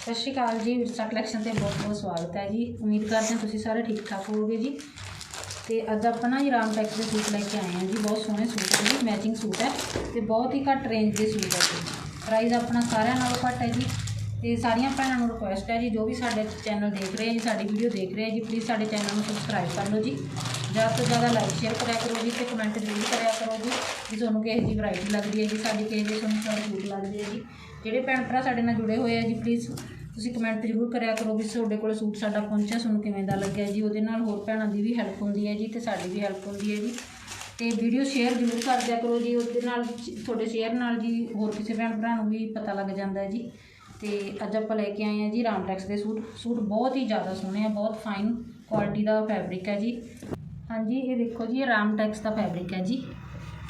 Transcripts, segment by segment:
ਸਤਿ ਸ਼੍ਰੀ ਅਕਾਲ ਜੀ ਵਿਰਸਾ ਕਲੈਕਸ਼ਨ ਤੇ ਬਹੁਤ ਬਹੁਤ ਸਵਾਗਤ ਹੈ ਜੀ। ਉਮੀਦ ਕਰਦੇ ਹਾਂ ਤੁਸੀਂ ਸਾਰੇ ਠੀਕ ਠਾਕ ਹੋਵੋਗੇ ਜੀ। ਤੇ ਅੱਜ ਆਪਾਂ ਨਾ ਜੀ ਰਾਮ ਟੈਕਸ ਦੇ ਸੂਟ ਲੈ ਕੇ ਆਏ ਹਾਂ ਜੀ। ਬਹੁਤ ਸੋਹਣੇ ਸੂਟ ਹੈ ਜੀ ਮੈਚਿੰਗ ਸੂਟ ਹੈ ਤੇ ਬਹੁਤ ਹੀ ਘੱਟ ਰੇਂਜ ਦੇ ਸੂਟ ਹੈ ਜੀ। ਪ੍ਰਾਈਸ ਆਪਣਾ ਸਾਰਿਆਂ ਨਾਲੋਂ ਘੱਟ ਹੈ ਜੀ। ਤੇ ਸਾਰੀਆਂ ਭੈਣਾਂ ਨੂੰ ਰਿਕੁਐਸਟ ਹੈ ਜੀ, ਜੋ ਵੀ ਸਾਡੇ ਚੈਨਲ ਦੇਖ ਰਹੇ ਹੈ ਜੀ, ਸਾਡੀ ਵੀਡੀਓ ਦੇਖ ਰਹੇ ਹੈ ਜੀ ਪਲੀਜ਼ ਸਾਡੇ ਚੈਨਲ ਨੂੰ ਸਬਸਕ੍ਰਾਈਬ ਕਰ ਲਓ ਜੀ। ਜ਼ਿਆਦਾ ਤੋਂ ਜ਼ਿਆਦਾ ਲਾਈਕ ਸ਼ੇਅਰ ਕਰਿਆ ਕਰੋ ਜੀ ਤੇ ਕਮੈਂਟ ਜ਼ਰੂਰ ਕਰਿਆ ਕਰੋ ਜੀ ਕਿ ਤੁਹਾਨੂੰ ਕਿਹੋ ਜਿਹੀ ਵੈਰਾਈਟੀ ਲੱਗਦੀ ਹੈ ਜੀ, ਸਾਡੀ ਕਿਹੋ ਜਿਹੇ ਤੁਹਾਨੂੰ ਸਾਡੇ ਸੂਟ ਲੱਗਦੇ ਹੈ ਜੀ। ਜਿਹੜੇ ਭੈਣ ਭਰਾ ਸਾਡੇ ਨਾਲ ਜੁੜੇ ਹੋਏ ਆ ਜੀ ਪਲੀਜ਼ ਤੁਸੀਂ ਕਮੈਂਟ ਜ਼ਰੂਰ ਕਰਿਆ ਕਰੋ ਵੀ ਤੁਹਾਡੇ ਕੋਲ ਸੂਟ ਸਾਡਾ ਪਹੁੰਚਿਆ, ਤੁਹਾਨੂੰ ਕਿਵੇਂ ਦਾ ਲੱਗਿਆ ਜੀ? ਉਹਦੇ ਨਾਲ ਹੋਰ ਭੈਣਾਂ ਦੀ ਵੀ ਹੈਲਪ ਹੁੰਦੀ ਹੈ ਜੀ ਤੇ ਸਾਡੀ ਵੀ ਹੈਲਪ ਹੁੰਦੀ ਹੈ ਜੀ। ਤੇ ਵੀਡੀਓ ਸ਼ੇਅਰ ਜ਼ਰੂਰ ਕਰ ਦਿਆ ਕਰੋ ਜੀ, ਉਹਦੇ ਨਾਲ ਤੁਹਾਡੇ ਸ਼ੇਅਰ ਨਾਲ ਜੀ ਹੋਰ ਕਿਸੇ ਭੈਣ ਭਰਾ ਨੂੰ ਵੀ ਪਤਾ ਲੱਗ ਜਾਂਦਾ ਹੈ ਜੀ। ਤੇ ਅੱਜ ਆਪਾਂ ਲੈ ਕੇ ਆਏ ਹਾਂ ਜੀ ਰਾਮਟੈਕਸ ਦੇ ਸੂਟ। ਸੂਟ ਬਹੁਤ ਹੀ ਜ਼ਿਆਦਾ ਸੋਹਣੇ ਆ, ਬਹੁਤ ਫਾਈਨ ਕੁਆਲਿਟੀ ਦਾ ਫੈਬਰਿਕ ਹੈ ਜੀ। ਹਾਂਜੀ, ਇਹ ਦੇਖੋ ਜੀ, ਇਹ ਰਾਮਟੈਕਸ ਦਾ ਫੈਬਰਿਕ ਹੈ ਜੀ।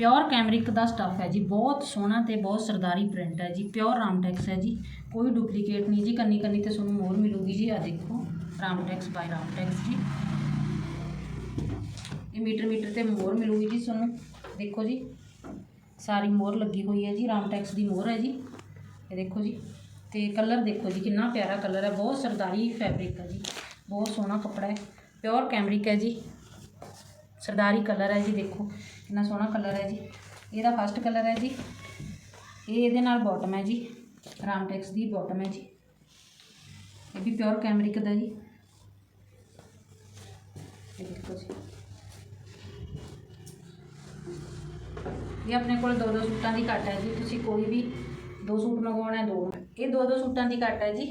ਪਿਓਰ ਕੈਮਰਿਕ ਦਾ ਸਟੱਫ ਹੈ ਜੀ, ਬਹੁਤ ਸੋਹਣਾ ਤੇ ਬਹੁਤ ਸਰਦਾਰੀ ਪ੍ਰਿੰਟ ਹੈ ਜੀ ਪਿਓਰ ਰਾਮਟੈਕਸ ਹੈ ਜੀ, ਕੋਈ ਡੁਪਲੀਕੇਟ ਨਹੀਂ ਜੀ ਕੰਨੀ ਕੰਨੀ ਤੇ ਤੁਹਾਨੂੰ ਮੋਰ ਮਿਲੂਗੀ ਜੀ ਆ ਦੇਖੋ ਰਾਮਟੈਕਸ ਬਾਈ ਰਾਮਟੈਕਸ ਜੀ। ਇਹ ਮੀਟਰ ਮੀਟਰ ਤੇ ਮੋਰ ਮਿਲੂਗੀ ਜੀ ਤੁਹਾਨੂੰ, ਦੇਖੋ ਜੀ, ਸਾਰੀ ਮੋਰ ਲੱਗੀ ਹੋਈ ਹੈ ਜੀ ਰਾਮਟੈਕਸ ਦੀ ਮੋਰ ਹੈ ਜੀ, ਇਹ ਦੇਖੋ ਜੀ, ਤੇ ਕਲਰ ਦੇਖੋ ਜੀ, ਕਿੰਨਾ ਪਿਆਰਾ ਕਲਰ ਹੈ, ਬਹੁਤ ਸਰਦਾਰੀ ਫੈਬਰਿਕ ਹੈ ਜੀ, ਬਹੁਤ ਸੋਹਣਾ ਕੱਪੜਾ ਹੈ ਪਿਓਰ ਕੈਮਰਿਕ ਹੈ ਜੀ, ਸਰਦਾਰੀ ਕਲਰ ਹੈ ਜੀ, ਦੇਖੋ। ਕਿੰਨਾ ਸੋਹਣਾ ਕਲਰ ਹੈ ਜੀ ਇਹਦਾ ਫਸਟ ਕਲਰ ਹੈ ਜੀ ਇਹ ਇਹਦੇ ਨਾਲ ਬਾਟਮ ਹੈ ਜੀ ਰਾਮਟੈਕਸ ਦੀ ਬਾਟਮ ਹੈ ਜੀ ਇਹ ਵੀ ਪਿਓਰ ਕੈਮਰਿਕ ਦਾ ਜੀ ਇਹ ਦੇਖੋ ਜੀ ਇਹ ਆਪਣੇ ਕੋਲ ਦੋ ਦੋ ਸੂਟਾਂ ਦੀ ਘੱਟ ਹੈ ਜੀ ਤੁਸੀਂ ਕੋਈ ਵੀ ਦੋ ਸੂਟ ਮੰਗਵਾਉਣਾ ਹੈ ਦੋ ਇਹ ਦੋ ਦੋ ਸੂਟਾਂ ਦੀ ਘੱਟ ਹੈ ਜੀ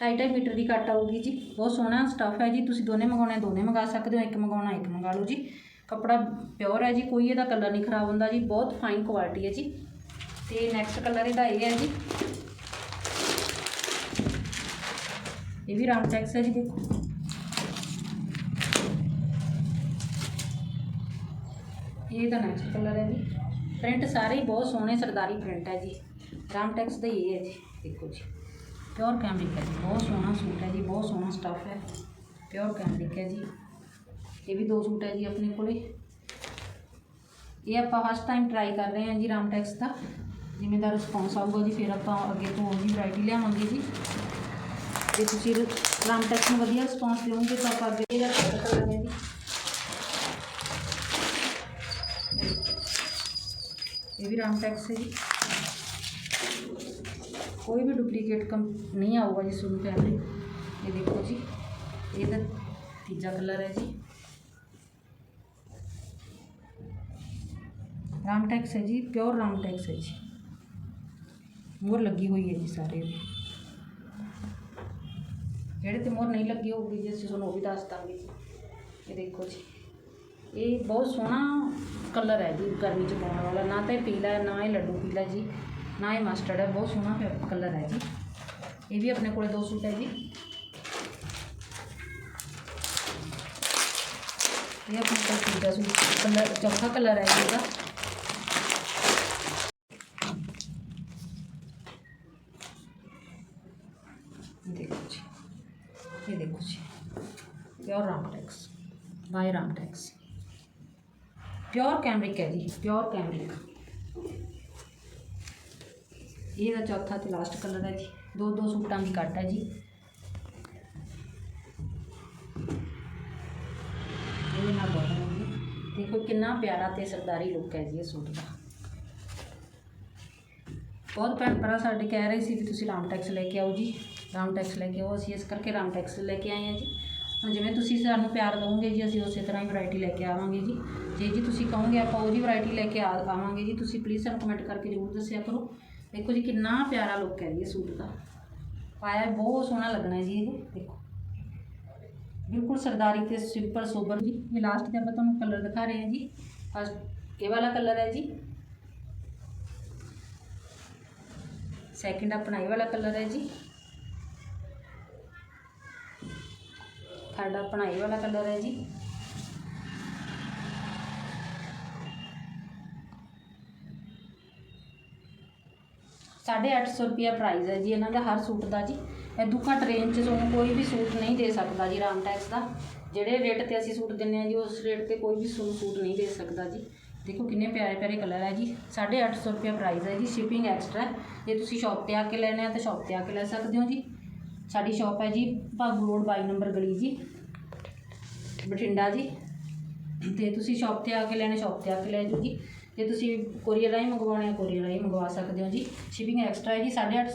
ਢਾਈ ਢਾਈ ਮੀਟਰ ਦੀ ਕੱਟ ਆਊਗੀ ਜੀ ਬਹੁਤ ਸੋਹਣਾ ਸਟੱਫ ਹੈ ਜੀ ਤੁਸੀਂ ਦੋਨੇ ਮੰਗਾਉਣੇ ਦੋਨੇ ਮੰਗਾ ਸਕਦੇ ਹੋ ਇੱਕ ਮੰਗਾਉਣਾ ਇੱਕ ਮੰਗਾ ਲਓ ਜੀ ਕੱਪੜਾ ਪਿਓਰ ਹੈ ਜੀ, ਕੋਈ ਇਹਦਾ ਕਲਰ ਨਹੀਂ ਖਰਾਬ ਹੁੰਦਾ ਜੀ, ਬਹੁਤ ਫਾਈਨ ਕੁਆਲਿਟੀ ਹੈ ਜੀ। ਤੇ ਨੈਕਸਟ ਕਲਰ ਇਹਦਾ ਇਹ ਹੈ ਜੀ। ਇਹ ਵੀ ਰਾਮ ਚੈਕਸ ਹੈ ਜੀ, ਦੇਖੋ। ਇਹ ਦਾ ਨੈਕਸਟ ਕਲਰ ਹੈ ਜੀ। ਪ੍ਰਿੰਟ ਸਾਰੇ ਹੀ ਬਹੁਤ ਸੋਹਣੇ ਸਰਦਾਰੀ ਪ੍ਰਿੰਟ ਹੈ ਜੀ। ਰਾਮ ਟੈਕਸ ਦਾ ਇਹ ਹੈ ਜੀ, ਦੇਖੋ ਜੀ। ਪਿਓਰ ਕੈਮਰਿਕ ਹੈ ਜੀ, ਬਹੁਤ ਸੋਹਣਾ ਸੂਟ ਹੈ ਜੀ, ਬਹੁਤ ਸੋਹਣਾ ਸਟੱਫ ਹੈ। ਪਿਓਰ ਕੈਮਰਿਕ ਹੈ ਜੀ। ਇਹ ਵੀ ਦੋ ਸੂਟ ਹੈ ਜੀ ਆਪਣੇ ਕੋਲੇ ਇਹ ਆਪਾਂ ਫਸਟ ਟਾਈਮ ਟਰਾਈ ਕਰ ਰਹੇ ਹਾਂ ਜੀ ਰਾਮਟੈਕਸ ਦਾ ਜਿਵੇਂ ਦਾ ਰਿਸਪੌਂਸ ਆਊਗਾ ਜੀ ਫਿਰ ਆਪਾਂ ਅੱਗੇ ਤੋਂ ਉਹਦੀ ਵੈਰਾਈਟੀ ਲਿਆਵਾਂਗੇ ਜੀ ਜੇ ਤੁਸੀਂ ਰਾਮਟੈਕਸ ਨੂੰ ਵਧੀਆ ਰਿਸਪੌਂਸ ਦਿਓਗੇ ਤਾਂ ਆਪਾਂ ਅੱਗੇ ਇਹਦਾ ਕਲਰ ਕਰਾਂਗੇ ਜੀ। ਇਹ ਵੀ ਰਾਮਟੈਕਸ ਹੈ ਜੀ। ਕੋਈ ਵੀ ਡੁਪਲੀਕੇਟ ਕੰ ਨਹੀਂ ਆਊਗਾ ਜੀ ਤੁਹਾਨੂੰ ਫੈਬਰਿਕ ਇਹ ਦੇਖੋ ਜੀ ਇਹਦਾ ਤੀਜਾ ਕਲਰ ਹੈ ਜੀ ਰਾਮਟੈਕਸ ਹੈ ਜੀ ਪਿਓਰ ਰਾਮਟੈਕਸ ਹੈ ਜੀ ਮੋਹਰ ਲੱਗੀ ਹੋਈ ਹੈ ਜੀ ਸਾਰੇ ਦੇ। ਜਿਹੜੇ ਤੇ ਮੋਹਰ ਨਹੀਂ ਲੱਗੀ ਹੋਊਗੀ ਜੀ ਅਸੀਂ ਤੁਹਾਨੂੰ ਉਹ ਵੀ ਦੱਸ ਦਾਂਗੇ ਜੀ ਇਹ ਦੇਖੋ ਜੀ ਇਹ ਬਹੁਤ ਸੋਹਣਾ ਕਲਰ ਹੈ ਜੀ ਗਰਮੀ ਚ ਪਾਉਣ ਵਾਲਾ ਨਾ ਤਾਂ ਇਹ ਪੀਲਾ ਹੈ ਨਾ ਇਹ ਲੱਡੂ ਪੀਲਾ ਜੀ ਨਾ ਇਹ ਮਸਟਰਡ ਹੈ ਬਹੁਤ ਸੋਹਣਾ ਕਲਰ ਹੈ ਜੀ ਇਹ ਵੀ ਆਪਣੇ ਕੋਲੇ ਦੋ ਸੂਟ ਹੈ ਜੀ ਇਹ ਆਪਣੇ ਕੋਲ ਤੀਜਾ ਸੂਟ ਕਲਰ ਚੌਥਾ ਕਲਰ ਹੈ ਜੀ ਇਹਦਾ ਇਹ ਦੇਖੋ ਜੀ ਇਹ ਦੇਖੋ ਜੀ ਪਿਓਰ ਰਾਮਟੈਕਸ ਬਾਈ ਰਾਮਟੈਕਸ ਪਿਓਰ ਕੈਮਰਿਕ ਹੈ ਜੀ ਪਿਓਰ ਕੈਮਰਿਕ ਇਹਦਾ ਚੌਥਾ ਤੇ ਲਾਸਟ ਕਲਰ ਹੈ ਜੀ ਦੋ ਦੋ ਸੂਟਾਂ ਦੀ ਕੱਟ ਹੈ ਜੀ ਇਹਦੇ ਨਾਲ ਬੋਟਮ ਹੈ ਜੀ ਦੇਖੋ ਕਿੰਨਾ ਪਿਆਰਾ ਤੇ ਸਰਦਾਰੀ ਲੁੱਕ ਹੈ ਜੀ ਇਹ ਸੂਟ ਦਾ ਬਹੁਤ ਭੈਣ ਭਰਾ ਸਾਡੇ ਕਹਿ ਰਹੇ ਸੀ ਕਿ ਰਾਮ ਟੈਕਸ ਲੈ ਕੇ ਆਓ ਅਸੀਂ ਇਸ ਕਰਕੇ ਰਾਮ ਟੈਕਸ ਲੈ ਕੇ ਆਏ ਹਾਂ ਜੀ। ਹੁਣ ਜਿਵੇਂ ਤੁਸੀਂ ਸਾਨੂੰ ਪਿਆਰ ਦਿਓਗੇ ਜੀ, ਅਸੀਂ ਉਸੇ ਤਰ੍ਹਾਂ ਹੀ ਵੈਰਾਈਟੀ ਲੈ ਕੇ ਆਵਾਂਗੇ ਜੀ। ਜੇ ਜੀ ਤੁਸੀਂ ਕਹੋਗੇ ਆਪਾਂ ਉਹਦੀ ਵੈਰਾਈਟੀ ਲੈ ਕੇ ਆ, ਆਵਾਂਗੇ ਜੀ, ਤੁਸੀਂ ਪਲੀਜ਼ ਸਾਨੂੰ ਕਮੈਂਟ ਕਰਕੇ ਜ਼ਰੂਰ ਦੱਸਿਆ ਕਰੋ। ਦੇਖੋ ਜੀ ਕਿੰਨਾ ਪਿਆਰਾ ਲੁੱਕ ਹੈ ਜੀ ਇਹ ਸੂਟ ਦਾ। ਪਾਇਆ ਬਹੁਤ ਸੋਹਣਾ ਲੱਗਣਾ ਜੀ ਇਹ ਦੇਖੋ। ਬਿਲਕੁਲ ਸਰਦਾਰੀ ਤੇ ਸਿੰਪਲ ਸੋਬਰ ਜੀ। ਇਹ ਲਾਸਟ ਤੇ ਆਪਾਂ ਤੁਹਾਨੂੰ ਕਲਰ ਦਿਖਾ ਰਹੇ ਹਾਂ ਜੀ। ਫਸਟ ਇਹ ਵਾਲਾ ਕਲਰ ਹੈ ਜੀ। ਸੈਕਿੰਡ ਆਪਣਾ ਇਹ ਵਾਲਾ ਕਲਰ ਹੈ ਜੀ। ਸਾਡਾ ਆਪਣਾ ਵਾਲਾ ਕਲਰ ਹੈ ਜੀ। ਸਾਢੇ ਅੱਠ ਸੌ ਰੁਪਿਆ ਪ੍ਰਾਈਸ ਹੈ ਜੀ, ਇਹਨਾਂ ਦਾ ਹਰ ਸੂਟ ਦਾ ਜੀ। ਇਦੋਂ ਘੱਟ ਰੇਂਜ 'ਚ ਤੁਹਾਨੂੰ ਕੋਈ ਵੀ ਸੂਟ ਨਹੀਂ ਦੇ ਸਕਦਾ ਜੀ ਰਾਮਟੈਕਸ ਦਾ। ਜਿਹੜੇ ਰੇਟ ਤੇ ਅਸੀਂ ਸੂਟ ਦਿੰਨੇ ਆ ਜੀ, ਉਸ ਰੇਟ ਤੇ ਕੋਈ ਵੀ ਤੁਹਾਨੂੰ ਸੂਟ ਨਹੀਂ ਦੇ ਸਕਦਾ ਜੀ। ਦੇਖੋ ਕਿੰਨੇ ਪਿਆਰੇ ਪਿਆਰੇ ਕਲਰ ਹੈ ਜੀ। 850 ਰੁਪਏ ਪ੍ਰਾਈਸ ਹੈ ਜੀ ਸ਼ਿਪਿੰਗ ਐਕਸਟਰਾ ਜੇ ਤੁਸੀਂ ਸ਼ਾਪ ਤੇ ਆ ਕੇ ਲੈਣੇ ਆ ਤਾਂ ਸ਼ਾਪ ਤੇ ਆ ਕੇ ਲੈ ਸਕਦੇ ਹੋ ਜੀ। ਸਾਡੀ ਸ਼ਾਪ ਹੈ ਜੀ ਭਾਗੂ ਰੋਡ 22 ਨੰਬਰ ਗਲੀ ਜੀ। ਬਠਿੰਡਾ ਜੀ। ਤੇ ਤੁਸੀਂ ਸ਼ਾਪ ਤੇ ਆ ਕੇ ਲੈਣੇ, ਸ਼ਾਪ ਤੇ ਆ ਕੇ ਲੈ ਜਾਓ ਜੀ। ਜੇ ਤੁਸੀਂ ਕੋਰੀਅਰ ਰਾਹੀਂ ਮੰਗਵਾਉਣੇ ਆ ਕੋਰੀਅਰ ਰਾਹੀਂ ਮੰਗਵਾ ਸਕਦੇ ਹੋ ਜੀ। ਸ਼ਿਪਿੰਗ ਐਕਸਟਰਾ ਹੈ ਜੀ 850